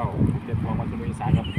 ว่าเด็ดของมันคืออีสานครับ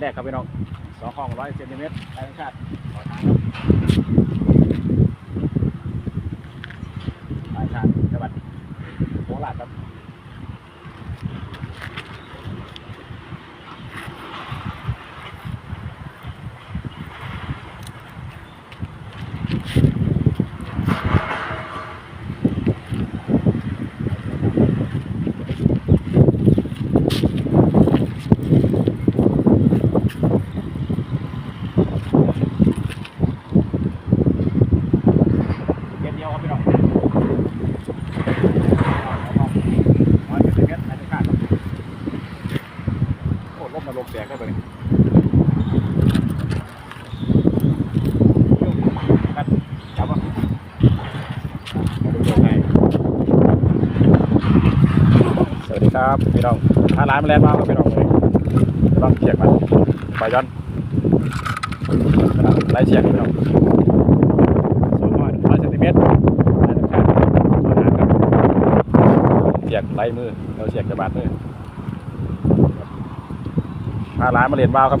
แรกครับพี่น้องสองห้องร้อยเซนติเมตรตามธรรมชาติขอทางครับตามธรรมชาติจังหวัดโคราชครับเย็นเดียวครับพี่น้องร้อยเซนติเมตรตามธรรมชาติครับโอ้ลมมาลมแตกได้ปะเนี่ยกันจับวะสวัสดีครับพี่น้องทาง ร้านมาแล้วมาครับพี่น้องเลยต้องเสียกมันไปย้อนไล่เสียกพี่น้องสูงร้อยร้อยเซนติเมตรได้ธรรมชาติตัวน้ำครับเสียกไล่มือเราเสียกจะบาดมือพาร้านมาเรียนวาวครับ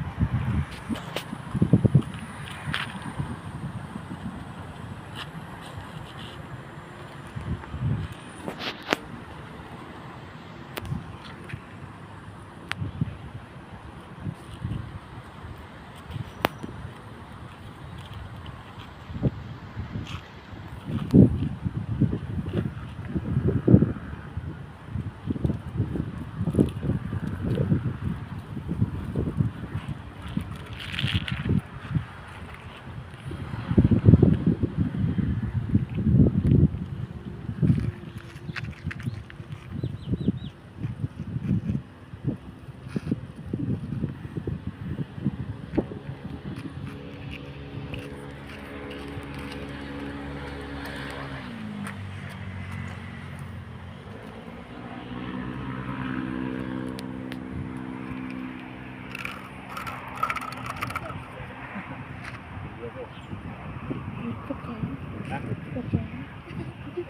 นะ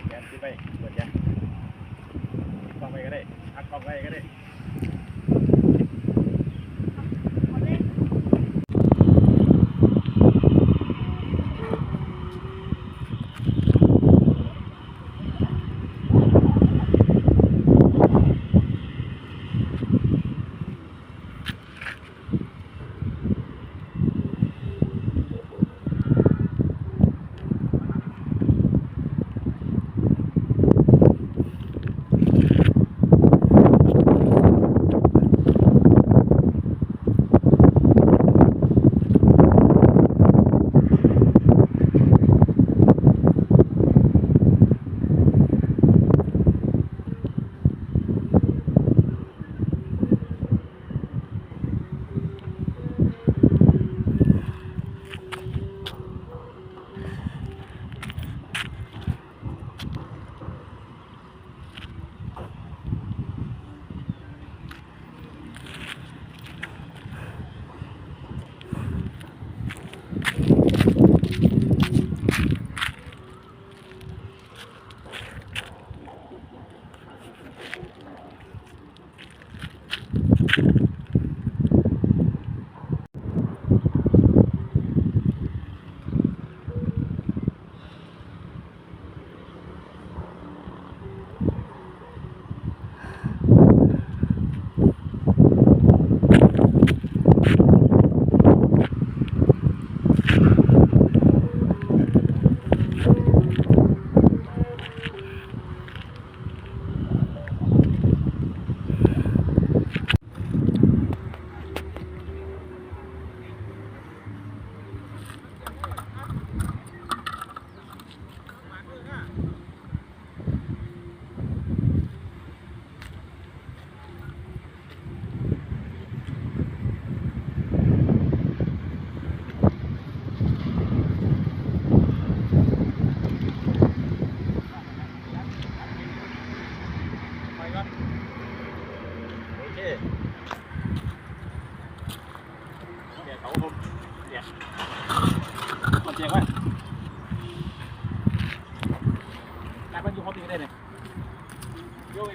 แขนที่ไปเปิดยังกล้องไปก็ได้ทักกล้องไปก็ได้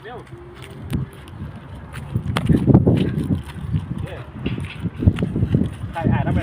ใส่หายแล้วไป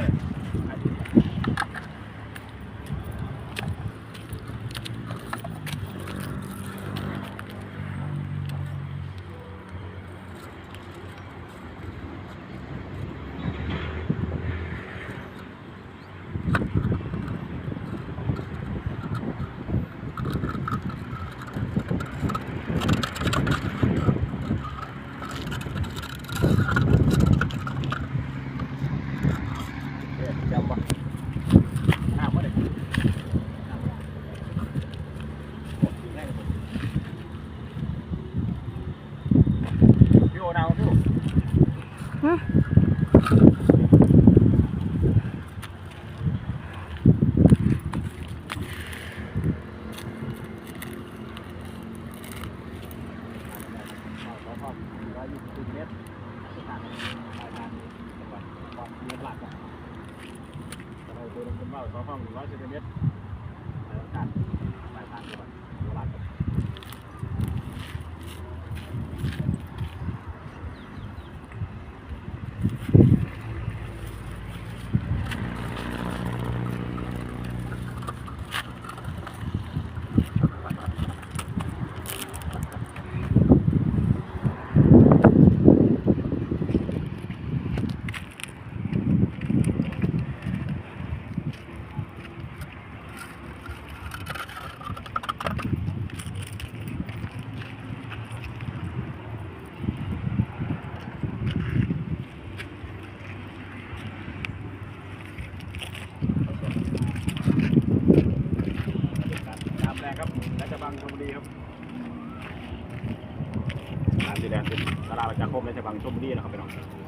他放五万在里面。 องชมบุรีนะครับพี่น้อง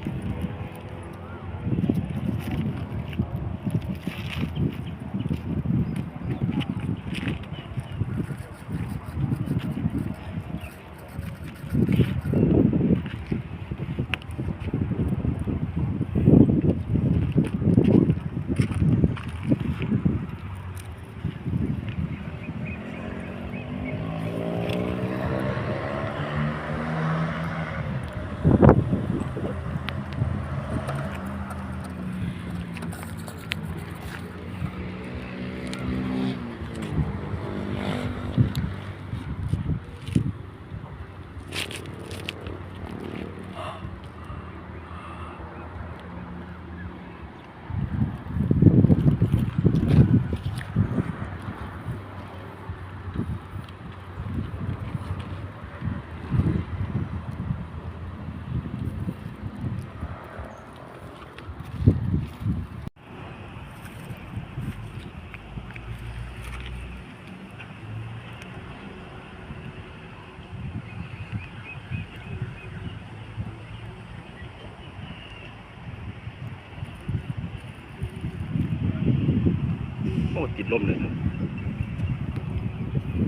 ติดลมเลย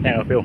แห้งเอาฟิว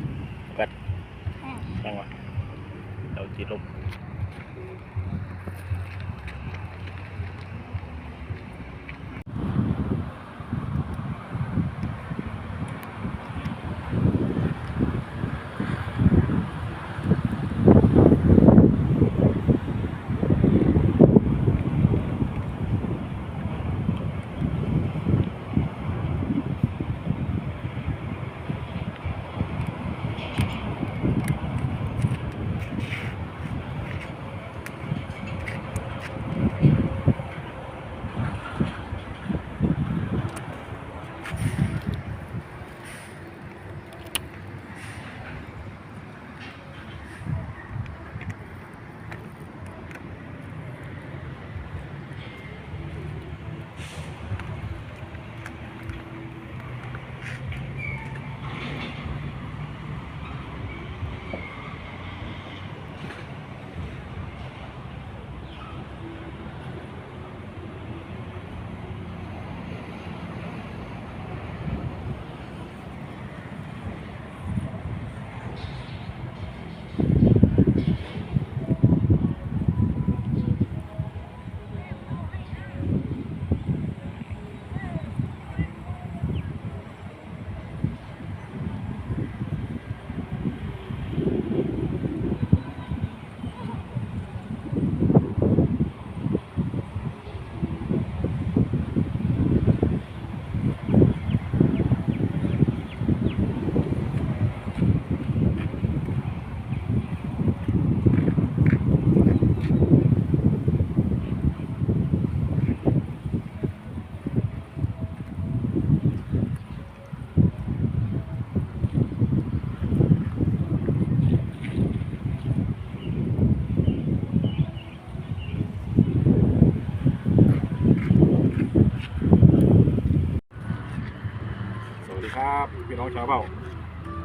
พี่น้องชาวเบ้า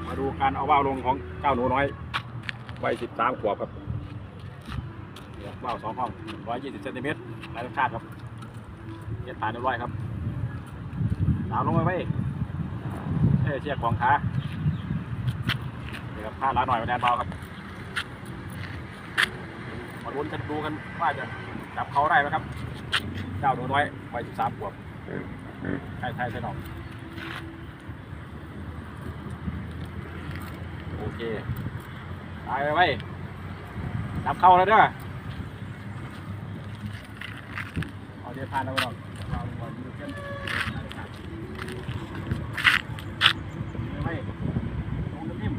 มาดูการเอาว่าวลงของเจ้าหนูน้อยวัยสิบสามขวบครับเนี่ยว่าวสองห้องร้อยยี่สิบเซนติเมตรลายธรรมชาติครับเทียบฐานเรียบร้อยครับสาวลงไปไว้เอ้เชือกของขานี่ครับผ้าล้าหน่อยมาแดนเบาครับมาลุ้นกันดูกันว่าจะจับเขาได้ไหมครับ เจ้าหนูน้อยวัยสิบสามขวบใช่ใช่ใช่น้อง โอ เคตายไปไว้จับเข้าแล้วเด้อเอาเดี๋ยวพานเอาหรอกเราก่อนดูกันไม่ลงนิ่ม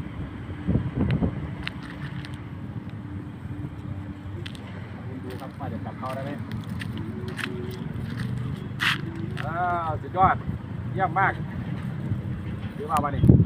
ดูครับว่าจะจับเข้าได้ไหมอ้าวสุดยอด เยี่ยมมากถือมาวันนี้